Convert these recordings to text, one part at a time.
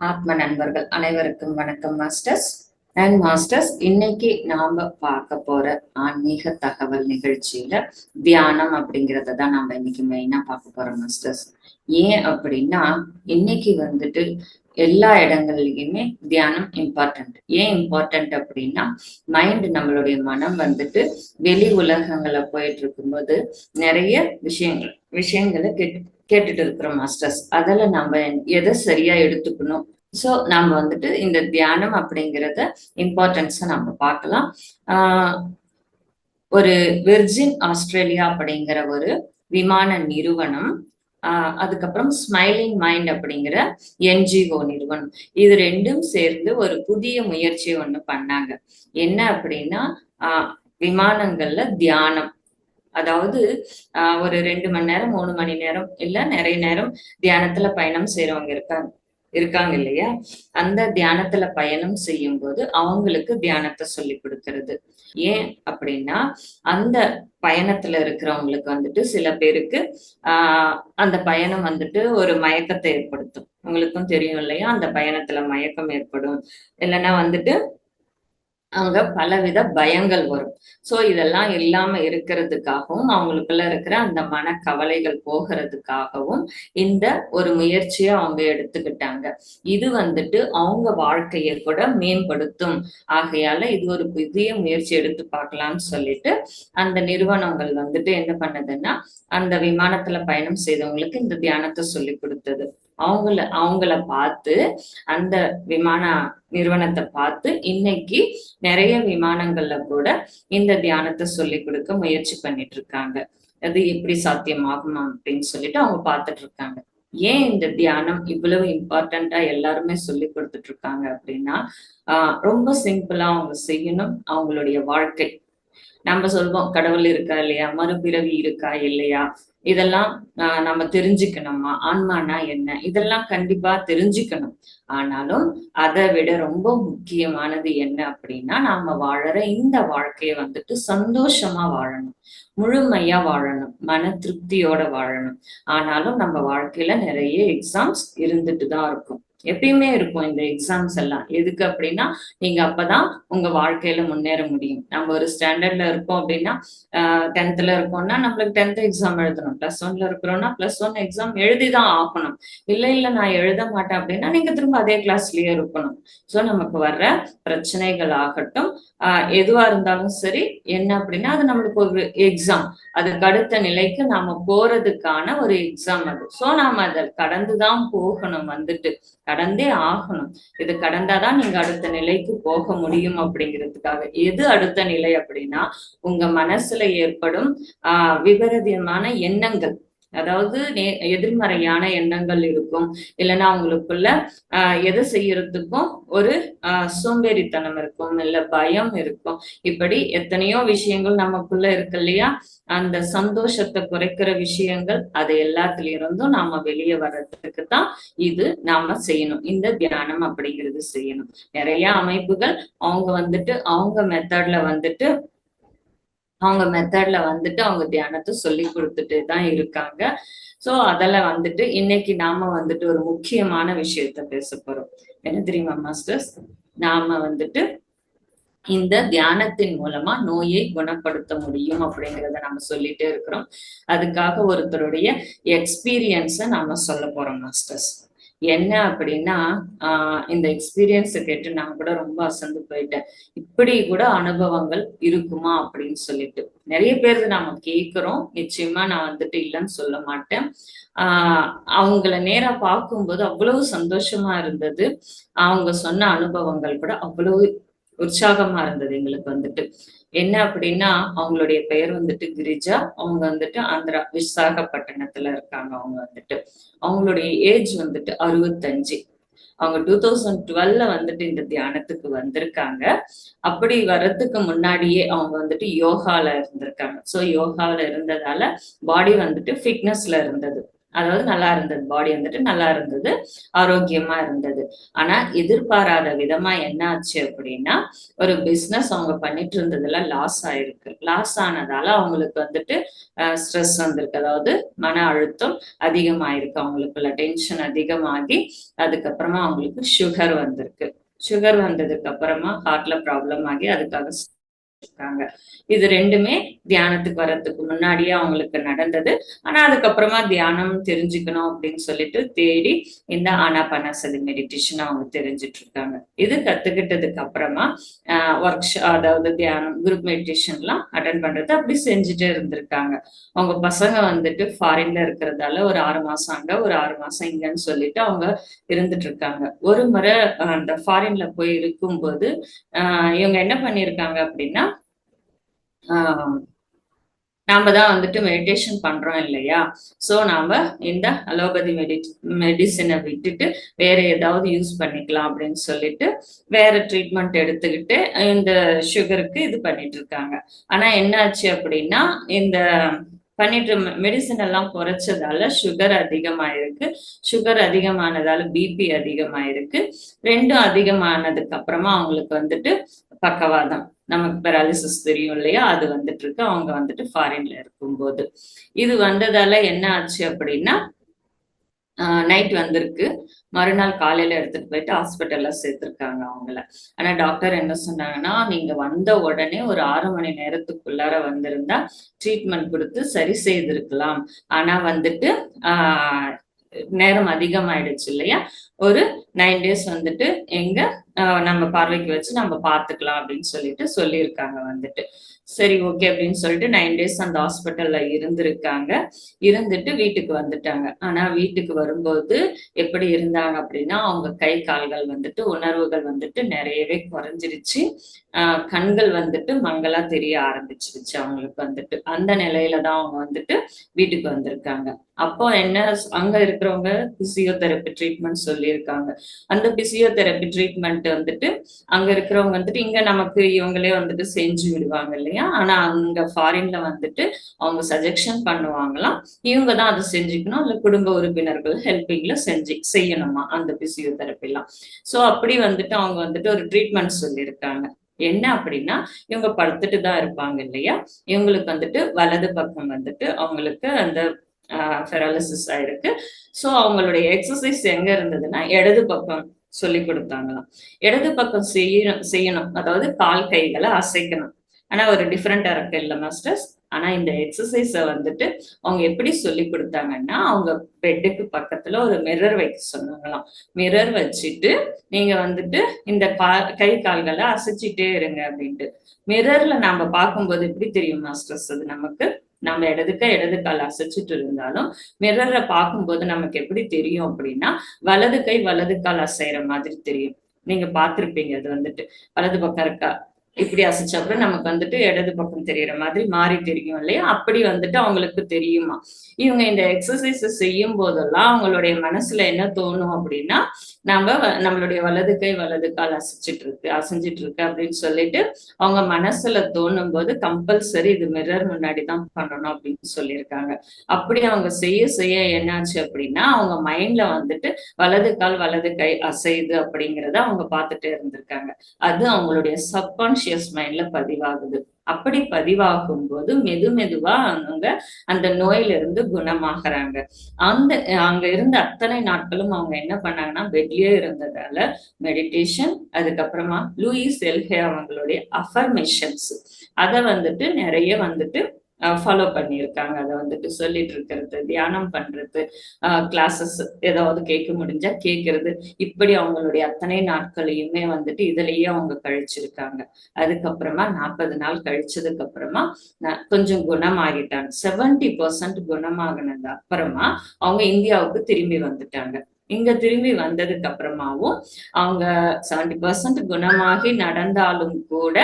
ஆத்ம நண்பர்கள் அனைவருக்கும் வணக்கம் மாஸ்டர்ஸ். அண்ட் மாஸ்டர்ஸ் இன்னைக்கு நாம பார்க்க போற ஆன்மீக தகவல் நிகழ்ச்சியில தியானம் அப்படிங்கறத தான் நாம இன்னைக்கு மெயினா பார்க்க போறோம் மாஸ்டர்ஸ். ஏன் அப்படின்னா இன்னைக்கு வந்துட்டு எல்லா இடங்கள்லயுமே தியானம் இம்பார்ட்டன்ட் ஏன் இம்பார்ட்டன்ட் அப்படின்னா மைண்ட் நம்மளுடைய மனம் வந்துட்டு வெளி உலகங்களை போயிட்டு இருக்கும்போது நிறைய விஷயங்கள் விஷயங்களை கெட்டு கேட்டுட்டு இருக்கிறோம் மாஸ்டர்ஸ் அதில் நம்ம எதை சரியா எடுத்துக்கணும்? ஸோ நம்ம வந்துட்டு இந்த தியானம் அப்படிங்கிறத இம்பார்ட்டன்ஸை நம்ம பார்க்கலாம். ஒரு விர்ஜின் ஆஸ்திரேலியா அப்படிங்கிற ஒரு விமான நிறுவனம் அதுக்கப்புறம் ஸ்மைலிங் மைண்ட் அப்படிங்கிற என்ஜிஓ நிறுவனம். இது ரெண்டும் சேர்ந்து ஒரு புதிய முயற்சி ஒன்று பண்ணாங்க. என்ன அப்படின்னா விமானங்கள்ல தியானம். அதாவது ஆஹ் ஒரு ரெண்டு மணி நேரம் மூணு மணி நேரம் இல்ல நிறைய நேரம் தியானத்துல பயணம் செய்யறவங்க இருக்காங்க இருக்காங்க இல்லையா? அந்த தியானத்துல பயணம் செய்யும் போது அவங்களுக்கு தியானத்தை சொல்லி கொடுக்கறது. ஏன் அப்படின்னா அந்த பயணத்துல இருக்கிறவங்களுக்கு வந்துட்டு சில பேருக்கு ஆஹ் அந்த பயணம் வந்துட்டு ஒரு மயக்கத்தை ஏற்படுத்தும். உங்களுக்கும் தெரியும் இல்லையா? அந்த பயணத்துல மயக்கம் ஏற்படும். இல்லைன்னா வந்துட்டு அங்க பலவித பயங்கள் வரும். சோ இதெல்லாம் இல்லாம இருக்கிறதுக்காகவும் அவங்களுக்குள்ள இருக்கிற அந்த மன கவலைகள் போகிறதுக்காகவும் இந்த ஒரு முயற்சியை அவங்க எடுத்துக்கிட்டாங்க. இது வந்துட்டு அவங்க வாழ்க்கையை கூட மேம்படுத்தும். ஆகையால இது ஒரு புதிய முயற்சி எடுத்து பார்க்கலாம்னு சொல்லிட்டு அந்த நிறுவனங்கள் வந்துட்டு என்ன பண்ணதுன்னா அந்த விமானத்துல பயணம் செய்தவங்களுக்கு இந்த தியானத்தை சொல்லி கொடுத்தது. அவங்கள அவங்கள பார்த்து அந்த விமான நிறுவனத்தை பார்த்து இன்னைக்கு நிறைய விமானங்கள்ல கூட இந்த தியானத்தை சொல்லி கொடுக்க முயற்சி பண்ணிட்டு இருக்காங்க. அது எப்படி சாத்தியமாகுமா அப்படின்னு சொல்லிட்டு அவங்க பார்த்துட்டு இருக்காங்க. ஏன் இந்த தியானம் இவ்வளவு இம்பார்ட்டண்டா எல்லாருமே சொல்லி கொடுத்துட்டு இருக்காங்க அப்படின்னா ரொம்ப சிம்பிளா அவங்க செய்யணும் அவங்களுடைய வாழ்க்கை. நம்ம சொல்வோம் கடவுள் இருக்கா இல்லையா? மறுபிறவி இருக்கா இல்லையா? இதெல்லாம் ஆஹ் நம்ம தெரிஞ்சுக்கணுமா? ஆன்மானா என்ன? இதெல்லாம் கண்டிப்பா தெரிஞ்சுக்கணும். ஆனாலும் அதை விட ரொம்ப முக்கியமானது என்ன அப்படின்னா நாம வாழற இந்த வாழ்க்கையை வந்துட்டு சந்தோஷமா வாழணும். முழுமையா வாழணும். மன திருப்தியோட வாழணும். ஆனாலும் நம்ம வாழ்க்கையில நிறைய எக்ஸாம்ஸ் இருந்துட்டு தான் இருக்கும். எப்பயுமே இருக்கும் இந்த எக்ஸாம்ஸ் எல்லாம். எதுக்கு அப்படின்னா நீங்க அப்பதான் உங்க வாழ்க்கையில முன்னேற முடியும். நம்ம ஒரு ஸ்டாண்டர்ட்ல இருக்கோம் அப்படின்னா டென்த்ல இருக்கோம்னா நம்மளுக்கு டென்த் எக்ஸாம் எழுதணும். பிளஸ் ஒன்ல இருக்கிறோம்னா பிளஸ் ஒன் எக்ஸாம் எழுதிதான் ஆகணும். இல்ல இல்ல நான் எழுத மாட்டேன் அப்படின்னா நீங்க திரும்ப அதே கிளாஸ்லயே இருக்கணும். ஸோ நமக்கு வர்ற பிரச்சனைகள் ஆகட்டும். ஆஹ் எதுவா இருந்தாலும் சரி என்ன அப்படின்னா அது நம்மளுக்கு ஒரு எக்ஸாம் அதுக்கு அடுத்த நிலைக்கு நாம போறதுக்கான ஒரு எக்ஸாம் அது. ஸோ நாம அதை கடந்துதான் போகணும் வந்துட்டு. கடந்தே ஆகணும். இது கடந்தாதான் நீங்க அடுத்த நிலைக்கு போக முடியும் அப்படிங்கிறதுக்காக. எது அடுத்த நிலை அப்படின்னா உங்க மனசுல ஏற்படும் ஆஹ் விபரீதமான எண்ணங்கள். அதாவது நே எதிர்மறையான எண்ணங்கள் இருக்கும். இல்லைன்னா அவங்களுக்குள்ள ஆஹ் எதை செய்யறதுக்கும் ஒரு ஆஹ் சோம்பேறித்தனம் இருக்கும் இல்ல பயம் இருக்கும். இப்படி எத்தனையோ விஷயங்கள் நமக்குள்ள இருக்கு இல்லையா? அந்த சந்தோஷத்தை குறைக்கிற விஷயங்கள் அது எல்லாத்துல இருந்தும் நாம வெளியே வர்றதுக்கு தான் இது நாம செய்யணும். இந்த தியானம் அப்படிங்கிறது செய்யணும். நிறைய அமைப்புகள் அவங்க வந்துட்டு அவங்க மெத்தட்ல வந்துட்டு அவங்க மெத்தட்ல வந்துட்டு அவங்க தியானத்தை சொல்லி கொடுத்துட்டு தான் இருக்காங்க. சோ அதில் வந்துட்டு இன்னைக்கு நாம வந்துட்டு ஒரு முக்கியமான விஷயத்த பேச போறோம். என்ன தெரியுமா மாஸ்டர்ஸ் நாம வந்துட்டு இந்த தியானத்தின் மூலமா நோயை குணப்படுத்த முடியும் அப்படிங்கிறத நம்ம சொல்லிட்டே இருக்கிறோம். அதுக்காக ஒருத்தருடைய எக்ஸ்பீரியன்ஸை நாம சொல்ல போறோம் மாஸ்டர்ஸ் என்ன அப்படின்னா ஆஹ் இந்த எக்ஸ்பீரியன்ஸை கேட்டு நான் கூட ரொம்ப அசந்து போயிட்டேன். இப்படி கூட அனுபவங்கள் இருக்குமா அப்படின்னு சொல்லிட்டு. நிறைய பேர் நாம கேட்கிறோம். நிச்சயமா நான் வந்துட்டு இல்லைன்னு சொல்ல மாட்டேன். ஆஹ் அவங்கள நேரா பார்க்கும்போது அவ்வளவு சந்தோஷமா இருந்தது. அவங்க சொன்ன அனுபவங்கள் கூட அவ்வளவு உற்சாகமா இருந்தது எங்களுக்கு வந்துட்டு. என்ன அப்படின்னா அவங்களுடைய பெயர் வந்துட்டு கிரிஜா. அவங்க வந்துட்டு ஆந்திரா விசாகப்பட்டினத்துல இருக்காங்க அவங்க வந்துட்டு. அவங்களுடைய ஏஜ் வந்துட்டு அறுபத்தஞ்சு. அவங்க டூ தௌசண்ட் டுவெல்ல வந்துட்டு இந்த தியானத்துக்கு வந்திருக்காங்க. அப்படி வர்றதுக்கு முன்னாடியே அவங்க வந்துட்டு யோகால இருந்திருக்காங்க. ஸோ யோகால இருந்ததால பாடி வந்துட்டு ஃபிட்னஸ்ல இருந்தது. அதாவது நல்லா இருந்தது. பாடி வந்துட்டு நல்லா இருந்தது. ஆரோக்கியமா இருந்தது. ஆனா எதிர்பாராத விதமா என்ன ஆச்சு அப்படின்னா ஒரு பிசினஸ் அவங்க பண்ணிட்டு இருந்ததுல லாஸ் ஆயிருக்கு. லாஸ் ஆனதால அவங்களுக்கு வந்துட்டு ஸ்ட்ரெஸ் வந்திருக்கு. அதாவது மன அழுத்தம் அதிகமாயிருக்கு. அவங்களுக்குள்ள டென்ஷன் அதிகமாகி அதுக்கப்புறமா அவங்களுக்கு சுகர் வந்திருக்கு. சுகர் வந்ததுக்கு அப்புறமா ஹார்ட்ல ப்ராப்ளம் ஆகி அதுக்காக இருக்காங்க இது ரெண்டுமே தியானத்துக்கு வர்றதுக்கு முன்னாடியே அவங்களுக்கு நடந்தது. ஆனா அதுக்கப்புறமா தியானம் தெரிஞ்சுக்கணும் அப்படின்னு சொல்லிட்டு தேடி இந்த ஆனாபானாசதி மெடிடேஷன் அவங்க தெரிஞ்சிட்டு இருக்காங்க இது கத்துக்கிட்டதுக்கு அப்புறமா ஒர்க் அதாவது தியானம் குரூப் மெடிடேஷன்லாம் அட்டன் பண்றது அப்படி செஞ்சுட்டே இருந்திருக்காங்க. அவங்க பசங்க வந்துட்டு ஃபாரின்ல இருக்கிறதால ஒரு ஆறு மாசம் அங்க ஒரு ஆறு மாசம் இங்கன்னு சொல்லிட்டு அவங்க இருந்துட்டு இருக்காங்க ஒரு முறை அந்த ஃபாரின்ல போய் இருக்கும்போது ஆஹ் இவங்க என்ன பண்ணிருக்காங்க அப்படின்னா நாம தான் வந்துட்டு மெடிடேஷன் பண்றோம் இல்லையா? சோ நாம இந்த அலோபதி மெடி மெடிசினை விட்டுட்டு வேற ஏதாவது யூஸ் பண்ணிக்கலாம் அப்படின்னு சொல்லிட்டு வேற ட்ரீட்மெண்ட் எடுத்துக்கிட்டு இந்த சுகருக்கு இது பண்ணிட்டு இருக்காங்க. ஆனா என்னாச்சு அப்படின்னா இந்த பண்ணிட்டு மெடிசன் எல்லாம் குறைச்சதால சுகர் அதிகமாயிருக்கு. சுகர் அதிகமானதால பிபி அதிகமாயிருக்கு. ரெண்டும் அதிகமானதுக்கு அப்புறமா அவங்களுக்கு வந்துட்டு பக்கவாதம். நமக்கு பெராலிசிஸ் தெரியும் இல்லையா? அது வந்துட்டு இருக்கு. அவங்க வந்துட்டு ஃபாரின்ல இருக்கும்போது. இது வந்ததால என்ன ஆச்சு அப்படின்னா நைட் வந்திருக்கு. மறுநாள் காலையில எடுத்துட்டு போயிட்டு ஹாஸ்பிட்டல்ல சேர்த்திருக்காங்க அவங்கள. ஆனா டாக்டர் என்ன சொன்னாங்கன்னா நீங்க வந்த உடனே ஒரு ஆறு மணி நேரத்துக்குள்ளார வந்திருந்தா ட்ரீட்மெண்ட் கொடுத்து சரி செய்திருக்கலாம். ஆனா வந்துட்டு ஆஹ் நேரம் அதிகமாயிடுச்சு இல்லையா? ஒரு நைன் டேஸ் வந்துட்டு எங்க நம்ம பார்வைக்கு வச்சு நம்ம பார்த்துக்கலாம் அப்படின்னு சொல்லிட்டு சொல்லியிருக்காங்க வந்துட்டு. சரி ஓகே அப்படின்னு சொல்லிட்டு நைன் டேஸ் அந்த ஹாஸ்பிட்டல்ல இருந்திருக்காங்க. இருந்துட்டு வீட்டுக்கு வந்துட்டாங்க. ஆனா வீட்டுக்கு வரும்போது எப்படி இருந்தாங்க அப்படின்னா அவங்க கை கால்கள் வந்துட்டு உணர்வுகள் வந்துட்டு நிறையவே குறைஞ்சிருச்சு. ஆஹ் கண்கள் வந்துட்டு மங்களா தெரிய ஆரம்பிச்சிருச்சு அவங்களுக்கு வந்துட்டு. அந்த நிலையில தான் அவங்க வந்துட்டு வீட்டுக்கு வந்திருக்காங்க. அப்போ என்ன அங்க இருக்கிறவங்க பிசியோதெரப்பி ட்ரீட்மெண்ட் சொல்லியிருக்காங்க. அந்த பிசியோதெரப்பி ட்ரீட்மெண்ட் வந்துட்டு அங்க இருக்கிறவங்க வந்துட்டு இங்க நமக்கு இவங்களே வந்துட்டு செஞ்சு விடுவாங்க இல்லையா? ஆனா அங்க ஃபாரின்ல வந்துட்டு அவங்க சஜெக்ஷன் பண்ணுவாங்களாம். இவங்க தான் அதை செஞ்சுக்கணும். இல்ல குடும்ப உறுப்பினர்கள் ஹெல்பிங்ல செஞ்சு செய்யணுமா? அந்த பிசியோதெரப்பிலாம் சோ அப்படி வந்துட்டு அவங்க வந்துட்டு ஒரு ட்ரீட்மெண்ட் சொல்லியிருக்காங்க. என்ன அப்படின்னா இவங்க படுத்துட்டு தான் இருப்பாங்க இல்லையா? இவங்களுக்கு வந்துட்டு வலது பக்கம் வந்துட்டு அவங்களுக்கு அந்த பெராலிசிஸ் ஆயிருக்கு. ஸோ அவங்களுடைய எக்ஸசைஸ் எங்க இருந்ததுன்னா இடது பக்கம் சொல்லி கொடுத்தாங்களாம். இடது பக்கம் செய்யணும் செய்யணும். அதாவது கால் கைகளை அசைக்கணும். ஆனா ஒரு டிஃப்ரெண்டா இருக்கு இல்ல மாஸ்டர்ஸ் ஆனா இந்த எக்ஸசைஸ வந்துட்டு அவங்க எப்படி சொல்லி கொடுத்தாங்கன்னா அவங்க பெட்டுக்கு பக்கத்துல ஒரு மிரர் வைக்க சொன்னாங்களாம். மிரர் வச்சுட்டு நீங்க வந்துட்டு இந்த கா கை கால்களை அசைச்சிட்டே இருங்க அப்படின்ட்டு. மிரர்ல நாம பார்க்கும்போது எப்படி தெரியும் மாஸ்டர்ஸ் அது நமக்கு நம்ம இடதுக்க இடது கால் அசைச்சிட்டு இருந்தாலும் மிரரை பார்க்கும்போது நமக்கு எப்படி தெரியும் அப்படின்னா வலது கை வலது கால் அசைற மாதிரி தெரியும். நீங்க பார்த்திருப்பீங்க அது வந்துட்டு. வலது பக்கம் இருக்கா இப்படி அசைச்ச அப்புறம் நமக்கு வந்துட்டு இடது பக்கம் தெரியற மாதிரி மாறி தெரியும் இல்லையா? அப்படி வந்துட்டு அவங்களுக்கு தெரியுமா? இவங்க இந்த எக்ஸசைஸ் செய்யும் போதெல்லாம் அவங்களுடைய மனசுல என்ன தோணும் அப்படின்னா நம்ம நம்மளுடைய வலது கை வலது கால் அசைச்சிட்டு இருக்கு அசைஞ்சிட்டு இருக்கு அப்படின்னு சொல்லிட்டு அவங்க மனசுல தோணும் போது கம்பல்சரி இது மிரர் முன்னாடி தான் பண்ணணும் அப்படின்னு சொல்லியிருக்காங்க. அப்படி அவங்க செய்ய செய்ய என்னாச்சு அப்படின்னா அவங்க மைண்ட்ல வந்துட்டு வலது கால் வலது கை அசையுது அப்படிங்கிறத அவங்க பார்த்துட்டே இருந்திருக்காங்க. அது அவங்களுடைய சப்கான்சியஸ் மைண்ட்ல பதிவாகுது. அப்படி பதிவாகும் போது மெது மெதுவா அவங்க அந்த நோயில இருந்து குணமாகறாங்க. அந்த அங்க இருந்த அத்தனை நாட்களும் அவங்க என்ன பண்ணாங்கன்னா பெட்லயே இருந்ததால மெடிடேஷன் அதுக்கப்புறமா லூயிஸ் எல்ஹே அவங்களுடைய அஃபர்மேஷன்ஸ் அதை வந்துட்டு நிறைய வந்துட்டு ஃபாலோ பண்ணியிருக்காங்க. அதை வந்துட்டு சொல்லிட்டு இருக்கிறது தியானம் பண்றது கிளாஸஸ் ஏதாவது கேட்க முடிஞ்சா கேட்கறது. இப்படி அவங்களுடைய அத்தனை நாட்களையுமே வந்துட்டு இதுலயே அவங்க கழிச்சிருக்காங்க. அதுக்கப்புறமா நாற்பது நாள் கழிச்சதுக்கு அப்புறமா கொஞ்சம் குணமாகிட்டாங்க. செவன்டி பர்சன்ட் குணமாகினது அப்புறமா அவங்க இந்தியாவுக்கு திரும்பி வந்துட்டாங்க. இங்க திரும்பி வந்ததுக்கு அப்புறமாவும் அவங்க செவன்டி பர்சன்ட் குணமாகி நடந்தாலும் கூட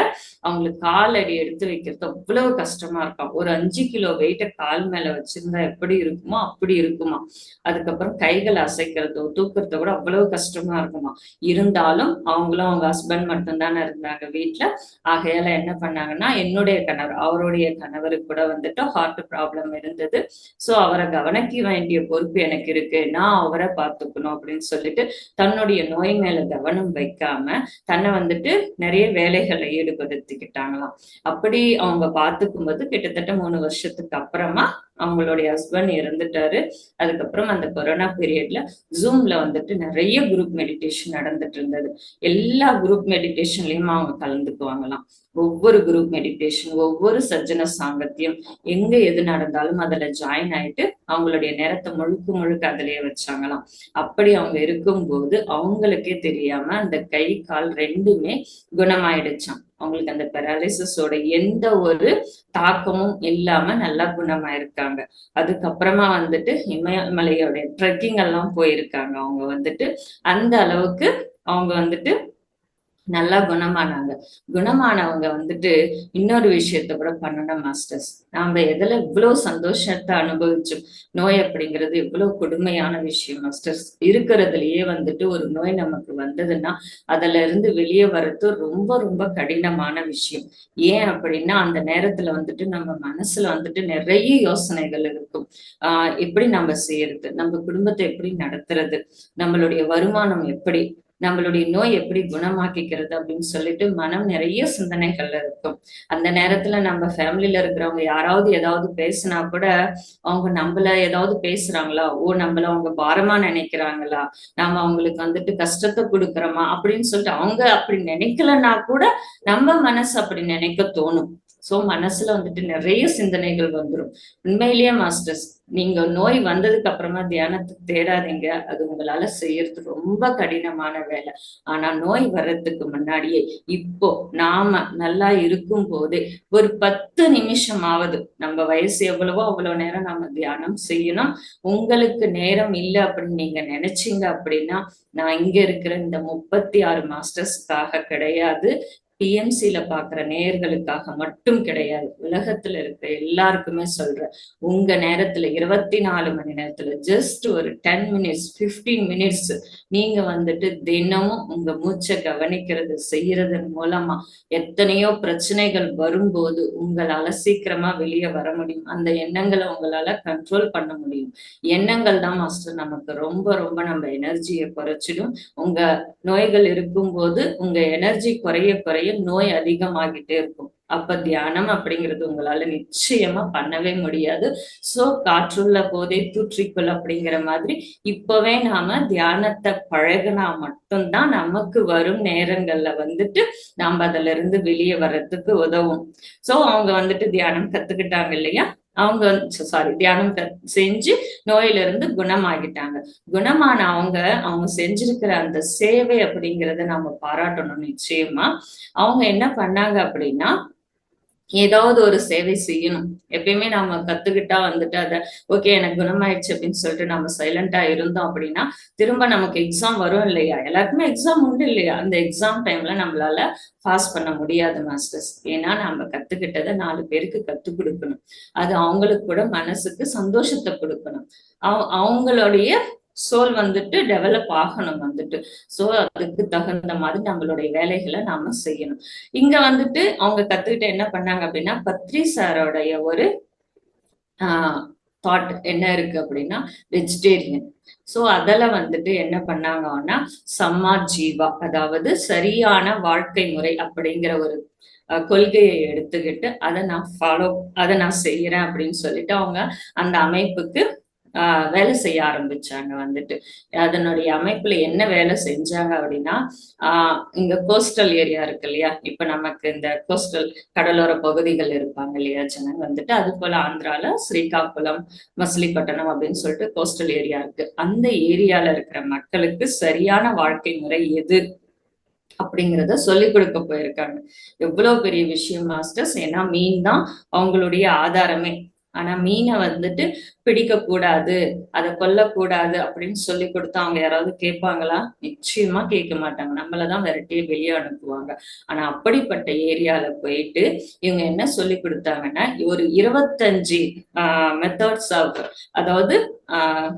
அவங்களுக்கு கால் அடி எடுத்து வைக்கிறது அவ்வளவு கஷ்டமா இருக்கும். ஒரு அஞ்சு கிலோ வெயிட்டை கால் மேல வச்சிருந்தா எப்படி இருக்குமோ அப்படி இருக்குமா அதுக்கப்புறம் கைகள் அசைக்கிறதோ தூக்குறதோ கூட அவ்வளவு கஷ்டமா இருக்குமா இருந்தாலும் அவங்களும் அவங்க ஹஸ்பண்ட் மட்டும்தானே இருந்தாங்க வீட்டுல ஆகையால என்ன பண்ணாங்கன்னா என்னுடைய கணவர் அவருடைய கணவருக்கு கூட வந்துட்டு ஹார்ட் ப்ராப்ளம் இருந்தது. சோ அவரை கவனிக்க வேண்டிய பொறுப்பு எனக்கு இருக்கு. நான் அவரை பார்த்துக்கணும். அப்படின்னு சொல்லிட்டு தன்னுடைய நோய் மேல கவனம் வைக்காம தன்னை வந்துட்டு நிறைய வேலைகளை ஈடுபடுத்திக்கிட்டாங்களாம். அப்படி அவங்க பார்த்துக்கும் போது கிட்டத்தட்ட மூணு வருஷத்துக்கு அப்புறமா அவங்களுடைய ஹஸ்பண்ட் இறந்துட்டாரு. அதுக்கப்புறம் அந்த கொரோனா பீரியட்ல ஜூம்ல வந்துட்டு நிறைய குரூப் மெடிடேஷன் நடந்துட்டு இருந்தது. எல்லா குரூப் மெடிடேஷன்லயும் அவங்க கலந்துக்குவாங்களாம். ஒவ்வொரு குரூப் மெடிடேஷன் ஒவ்வொரு சஜ்ஜன சாங்கத்தியம் எங்க எது நடந்தாலும் அதுல ஜாயின் ஆயிட்டு அவங்களுடைய நேரத்தை முழுக்க முழுக்க அதுலயே வச்சாங்களாம். அப்படி அவங்க இருக்கும்போது அவங்களுக்கே தெரியாம அந்த கை கால் ரெண்டுமே குணமாயிடுச்சாம். அவங்களுக்கு அந்த பெராலிசிஸோட எந்த ஒரு தாக்கமும் இல்லாம நல்லா குணமாயிருக்காங்க. அதுக்கப்புறமா வந்துட்டு இமயமலையோட ட்ரெக்கிங் எல்லாம் போயிருக்காங்க. அவங்க வந்துட்டு அந்த அளவுக்கு அவங்க வந்துட்டு நல்லா குணமானாங்க. குணமானவங்க வந்துட்டு இன்னொரு விஷயத்த கூட பண்ணணும் மாஸ்டர்ஸ் நாம எதுல இவ்வளவு சந்தோஷத்தை அனுபவிச்சோம்? நோய் அப்படிங்கிறது இவ்வளவு கொடுமையான விஷயம் மாஸ்டர்ஸ் இருக்கிறதுலயே வந்துட்டு ஒரு நோய் நமக்கு வந்ததுன்னா அதுல இருந்து வெளியே வர்றது ரொம்ப ரொம்ப கடினமான விஷயம். ஏன் அப்படின்னா அந்த நேரத்துல வந்துட்டு நம்ம மனசுல வந்துட்டு நிறைய யோசனைகள் இருக்கும். ஆஹ் எப்படி நம்ம செய்யறது? நம்ம குடும்பத்தை எப்படி நடத்துறது? நம்மளுடைய வருமானம் எப்படி? நம்மளுடைய நோய் எப்படி குணமாக்கிக்கிறது அப்படின்னு சொல்லிட்டு மனம் நிறைய சிந்தனைகள் இருக்கும். அந்த நேரத்துல நம்ம ஃபேமிலியில இருக்கிறவங்க யாராவது ஏதாவது பேசினா கூட அவங்க நம்மள ஏதாவது பேசுறாங்களா? ஓ நம்மள அவங்க பாரமா நினைக்கிறாங்களா? நாம அவங்களுக்கு வந்துட்டு கஷ்டத்தை கொடுக்குறோமா? அப்படின்னு சொல்லிட்டு அவங்க அப்படி நினைக்கலன்னா கூட நம்ம மனசு அப்படி நினைக்க தோணும். சோ மனசுல வந்துட்டு நிறைய சிந்தனைகள் வந்துடும் உண்மையிலேயே மாஸ்டர்ஸ் நீங்க நோய் வந்ததுக்கு அப்புறமா தியானத்துக்கு தேடாதீங்க. அது உங்களால செய்யறது ரொம்ப கடினமான வேலை. ஆனா நோய் வர்றதுக்கு முன்னாடியே இப்போ நாம நல்லா இருக்கும் போதே ஒரு பத்து நிமிஷமாவது நம்ம வயசு எவ்வளவோ அவ்வளவு நேரம் நம்ம தியானம் செய்யணும். உங்களுக்கு நேரம் இல்லை அப்படின்னு நீங்க நினைச்சீங்க அப்படின்னா நான் இங்க இருக்கிற இந்த முப்பத்தி ஆறு மாஸ்டர்ஸ்க்காக கிடையாது. டிஎம்சில பாக்குற நேயர்களுக்காக மட்டும் கிடையாது. உலகத்துல இருக்க எல்லாருக்குமே சொல்றேன். உங்க நேரத்துல இருபத்தி நாலு மணி நேரத்துல ஜஸ்ட் ஒரு டென் மினிட்ஸ் பிப்டீன் மினிட்ஸ் நீங்க வந்துட்டு தினமும் உங்க மூச்சை கவனிக்கிறது செய்யறதன் மூலமா எத்தனையோ பிரச்சனைகள் வரும்போது உங்களால சீக்கிரமா வெளியே வர முடியும். அந்த எண்ணங்களை உங்களால கண்ட்ரோல் பண்ண முடியும். எண்ணங்கள் தான் மாஸ்டர் நமக்கு ரொம்ப ரொம்ப நம்ம எனர்ஜியை குறைச்சிடும். உங்க நோய்கள் இருக்கும்போது உங்க எனர்ஜி குறைய குறைய நோய் அதிகமாகிட்டே இருக்கும். அப்ப தியானம் அப்படிங்கிறது உங்களால நிச்சயமா பண்ணவே முடியாது. சோ காற்றுள்ள போதே தூற்றிக்கொள் அப்படிங்கிற மாதிரி இப்பவே நாம தியானத்தை பழகினா மட்டும்தான் நமக்கு வரும் நேரங்கள்ல வந்துட்டு நாம அதுல இருந்து வெளியே வர்றதுக்கு உதவும். சோ அவங்க வந்துட்டு தியானம் கத்துக்கிட்டாங்க இல்லையா? அவங்க சாரி தியானம் செஞ்சு நோயில இருந்து குணமாகிட்டாங்க. குணமான அவங்க அவங்க செஞ்சிருக்கிற அந்த சேவை அப்படிங்கிறத நம்ம பாராட்டணும் நிச்சயமா. அவங்க என்ன பண்ணாங்க அப்படின்னா ஏதாவது ஒரு சேவை செய்யணும். எப்பயுமே நம்ம கத்துக்கிட்டா வந்துட்டு அதை ஓகே எனக்கு குணமாயிடுச்சு அப்படின்னு சொல்லிட்டு நம்ம சைலண்டா இருந்தோம் அப்படின்னா திரும்ப நமக்கு எக்ஸாம் வரும் இல்லையா? எல்லாருக்குமே எக்ஸாம் உண்டு இல்லையா? அந்த எக்ஸாம் டைம்ல நம்மளால பாஸ் பண்ண முடியாது மாஸ்டர்ஸ் ஏன்னா நம்ம கத்துக்கிட்டதை நாலு பேருக்கு கத்துக் கொடுக்கணும். அது அவங்களுக்கு கூட மனசுக்கு சந்தோஷத்தை கொடுக்கணும். அவங்களுடைய சோல் வந்துட்டு டெவலப் ஆகணும் வந்துட்டு. சோ அதுக்கு தகுந்த மாதிரி நம்மளுடைய வேலைகளை நாம செய்யணும். இங்க வந்துட்டு அவங்க கத்துக்கிட்டு என்ன பண்ணாங்க அப்படின்னா பத்ரி சாரோடைய ஒரு ஆஹ் தாட் என்ன இருக்கு அப்படின்னா வெஜிடேரியன் சோ அதில் வந்துட்டு என்ன பண்ணாங்கன்னா சம்மா ஜீவா அதாவது சரியான வாழ்க்கை முறை அப்படிங்கிற ஒரு கொள்கையை எடுத்துக்கிட்டு அதை நான் ஃபாலோ அதை நான் செய்யறேன் அப்படின்னு சொல்லிட்டு அவங்க அந்த அமைப்புக்கு வேலை செய்ய ஆரம்பிச்சாங்க வந்துட்டு. அதனுடைய அமைப்புல என்ன வேலை செஞ்சாங்க அப்படின்னா ஆஹ் இங்க கோஸ்டல் ஏரியா இருக்கு இல்லையா? இப்ப நமக்கு இந்த கோஸ்டல் கடலோர பகுதிகள் இருப்பாங்க இல்லையா ஜனங்க? வந்துட்டு அது போல ஆந்திரால ஸ்ரீகாக்குளம் மசிலிப்பட்டினம் அப்படின்னு சொல்லிட்டு கோஸ்டல் ஏரியா இருக்கு. அந்த ஏரியால இருக்கிற மக்களுக்கு சரியான வாழ்க்கை முறை எது அப்படிங்கிறத சொல்லி கொடுக்க போயிருக்காங்க. எவ்வளவு பெரிய விஷயம் மாஸ்டர்ஸ்? ஏன்னா மீன் தான் அவங்களுடைய ஆதாரமே. ஆனா மீனை வந்துட்டு பிடிக்க கூடாது அதை கொல்லக்கூடாது அப்படின்னு சொல்லி கொடுத்தா அவங்க யாராவது கேட்பாங்களா? நிச்சயமா கேட்க மாட்டாங்க. நம்மளதான் விரட்டியே வெளியே அனுப்புவாங்க. ஆனா அப்படிப்பட்ட ஏரியால போயிட்டு இவங்க என்ன சொல்லி கொடுத்தாங்கன்னா ஒரு இருபத்தஞ்சு ஆஹ் மெத்தட்ஸ் ஆஃப் அதாவது ஆஹ்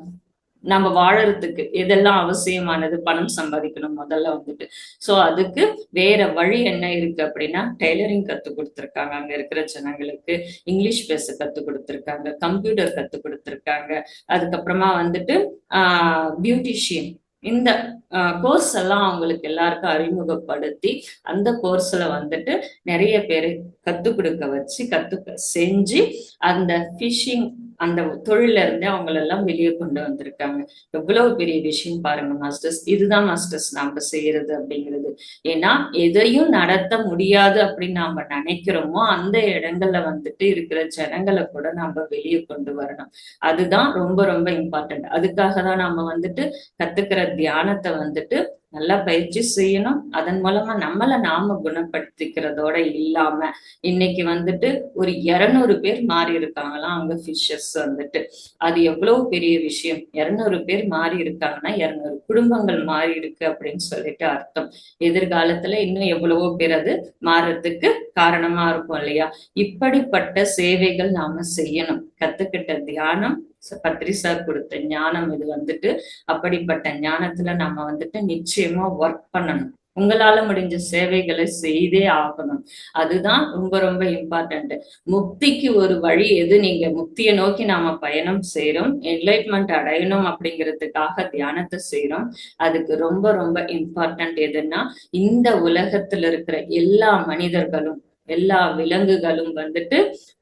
நம்ம வாழறதுக்கு எதெல்லாம் அவசியமானது? பணம் சம்பாதிக்கணும் முதல்ல வந்துட்டு. சோ அதுக்கு வேற வழி என்ன இருக்கு அப்படின்னா டெய்லரிங் கத்து கொடுத்துருக்காங்க. அங்க இருக்கிற ஜனங்களுக்கு இங்கிலீஷ் பேச கத்து கொடுத்துருக்காங்க. கம்ப்யூட்டர் கத்து கொடுத்துருக்காங்க. அதுக்கப்புறமா வந்துட்டு ஆஹ் பியூட்டிஷியன் இந்த கோர்ஸ் எல்லாம் அவங்களுக்கு எல்லாருக்கும் அறிமுகப்படுத்தி அந்த கோர்ஸ்ல வந்துட்டு நிறைய பேரை கத்து கொடுக்க வச்சு கத்துக்க செஞ்சு அந்த ஃபிஷிங் அந்த தொழில இருந்து அவங்களெல்லாம் வெளியே கொண்டு வந்திருக்காங்க. எவ்வளவு பெரிய விஷயம் பாருங்க மாஸ்டர்ஸ் இதுதான் மாஸ்டர்ஸ் நாம செய்யறது அப்படிங்கிறது. ஏன்னா எதையும் நடத்த முடியாது அப்படின்னு நாம நினைக்கிறோமோ அந்த இடங்கள்ல வந்துட்டு இருக்கிற ஜனங்களை கூட நாம வெளியே கொண்டு வரணும். அதுதான் ரொம்ப ரொம்ப இம்பார்ட்டன்ட் அதுக்காக தான் நாம வந்துட்டு கத்துக்கிற தியானத்தை வந்துட்டு நல்லா பயிற்சி செய்யணும். அதன் மூலமா நம்மளை நாம குணப்படுத்திக்கிறதோட இல்லாம இன்னைக்கு வந்துட்டு ஒரு இருநூறு பேர் மாறி இருக்காங்களாம் அங்க ஃபிஷஸ் வந்துட்டு. அது எவ்வளவு பெரிய விஷயம். இருநூறு பேர் மாறி இருக்காங்கன்னா இருநூறு குடும்பங்கள் மாறி இருக்கு அப்படின்னு சொல்லிட்டு அர்த்தம். எதிர்காலத்துல இன்னும் எவ்வளவோ பேர் அது மாறுறதுக்கு காரணமா இருக்கும் இல்லையா? இப்படிப்பட்ட சேவைகள் நாம செய்யணும். கத்துக்கிட்ட தியானம் பத்ரி சார் கொடுத்த ஞானம் இது வந்துட்டு அப்படிப்பட்ட ஞானத்துல நம்ம வந்துட்டு நிச்சயமா ஒர்க் பண்ணணும். உங்களால முடிஞ்ச சேவைகளை செய்தே ஆகணும். அதுதான் ரொம்ப ரொம்ப இம்பார்ட்டன்ட் முக்திக்கு ஒரு வழி எது? நீங்க முக்தியை நோக்கி நாம பயணம் செய்யறோம் என்லைட்மெண்ட் அடையணும் அப்படிங்கிறதுக்காக தியானத்தை செய்யறோம் அதுக்கு ரொம்ப ரொம்ப இம்பார்ட்டன்ட் எதுன்னா இந்த உலகத்துல இருக்கிற எல்லா மனிதர்களும் எல்லா விலங்குகளும் வந்துட்டு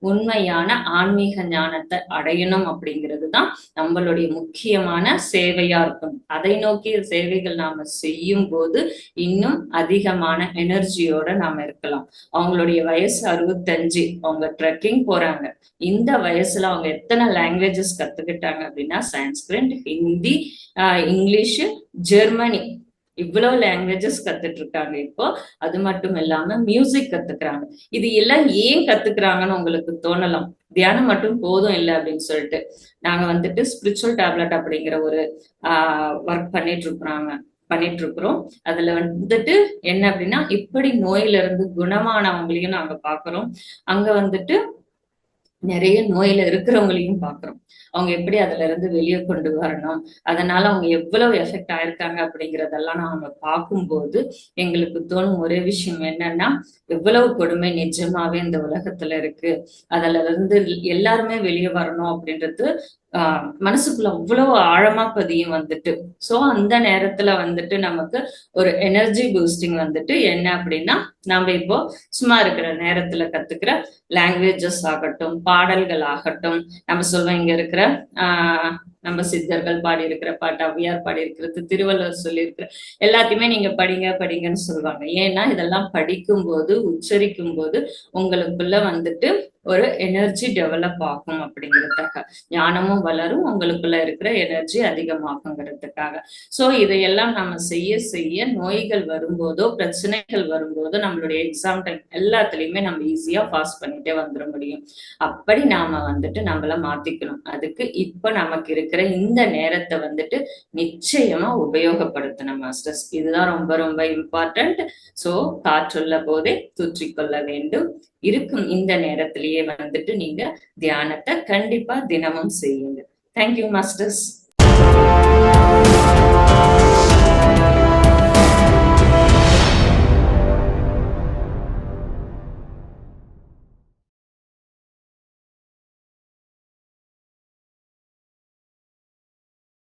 உண்மையான ஆன்மீக ஞானத்தை அடையணும் அப்படிங்கிறது தான் நம்மளுடைய முக்கியமான சேவையா இருக்கும். அதை நோக்கிய சேவைகள் நாம செய்யும் போது இன்னும் அதிகமான எனர்ஜியோட நாம இருக்கலாம். அவங்களுடைய வயசு அறுபத்தஞ்சு அவங்க ட்ரெக்கிங் போறாங்க. இந்த வயசுல அவங்க எத்தனை லாங்குவேஜஸ் கத்துக்கிட்டாங்க அப்படின்னா சான்ஸ்கிரிட் ஹிந்தி இங்கிலீஷு ஜெர்மனி இவ்வளவு லாங்குவேஜஸ் கத்துட்டு இருக்காங்க இப்போ. அது மட்டும் இல்லாம மியூசிக் கத்துக்கிறாங்க. இது எல்லாம் ஏன் கத்துக்கிறாங்கன்னு உங்களுக்கு தோணலாம். தியானம் மட்டும் போதும் இல்லை அப்படின்னு சொல்லிட்டு. நாங்க வந்துட்டு ஸ்பிரிச்சுவல் டேப்லெட் அப்படிங்கிற ஒரு ஆஹ் ஒர்க் பண்ணிட்டு இருக்கிறாங்க பண்ணிட்டு இருக்கிறோம் அதுல வந்துட்டு என்ன அப்படின்னா இப்படி நோயில இருந்து குணமானவங்களையும் நாங்க பாக்குறோம் அங்க வந்துட்டு நிறைய நோயில இருக்கிறவங்களையும் பாக்குறோம். அவங்க எப்படி அதுல இருந்து வெளியே கொண்டு வரணும்? அதனால அவங்க எவ்வளவு எஃபெக்ட் ஆயிருக்காங்க அப்படிங்கறதெல்லாம் நாம பார்க்கும்போது எங்களுக்கு தோணும் ஒரே விஷயம் என்னன்னா எவ்வளவு கொடுமை நிஜமாவே இந்த உலகத்துல இருக்கு. அதுல இருந்து எல்லாருமே வெளியே வரணும் அப்படின்றது மனசுக்குள்ள அவ்வளவு ஆழமா பதியும் வந்துட்டு. சோ அந்த நேரத்துல வந்துட்டு நமக்கு ஒரு எனர்ஜி பூஸ்டிங் வந்துட்டு என்ன அப்படின்னா நம்ம இப்போ சும்மா இருக்கிற நேரத்துல கத்துக்கிற லாங்குவேஜஸ் ஆகட்டும் பாடல்கள் ஆகட்டும் நம்ம சொல்லுவோம் இங்க இருக்கிற ஆஹ் நம்ம சித்தர்கள் பாடி இருக்கிற பாட்டு அவ்வியார் பாடி இருக்கிறது திருவள்ளுவர் சொல்லியிருக்கிற எல்லாத்தையுமே நீங்க படிங்க படிங்கன்னு சொல்லுவாங்க. ஏன்னா இதெல்லாம் படிக்கும் போது உச்சரிக்கும் போது உங்களுக்குள்ள வந்துட்டு ஒரு எனர்ஜி டெவலப் ஆகும் அப்படிங்கிறதுக்காக. ஞானமும் வளரும் உங்களுக்குள்ள இருக்கிற எனர்ஜி அதிகமாகுங்கிறதுக்காக. சோ இதையெல்லாம் நம்ம செய்ய செய்ய நோய்கள் வரும்போதோ பிரச்சனைகள் வரும்போதோ நம்மளுடைய எக்ஸாம் டைம் எல்லாத்துலயுமே நம்ம ஈஸியா பாஸ் பண்ணிட்டே வந்துட முடியும். அப்படி நாம வந்துட்டு நம்மள மாத்திக்கணும். அதுக்கு இப்ப நமக்கு இருக்கிற இந்த நேரத்தை வந்துட்டு நிச்சயமா உபயோகப்படுத்தணும் மாஸ்டர்ஸ் இதுதான் ரொம்ப ரொம்ப இம்பார்ட்டன்ட் சோ காற்றுள்ள போதே தூற்றிக்கொள்ள வேண்டும். இருக்கும் இந்த நேரத்திலேயே வந்துட்டு நீங்க தியானத்தை கண்டிப்பா தினமும் செய்யுங்க. Thank you masters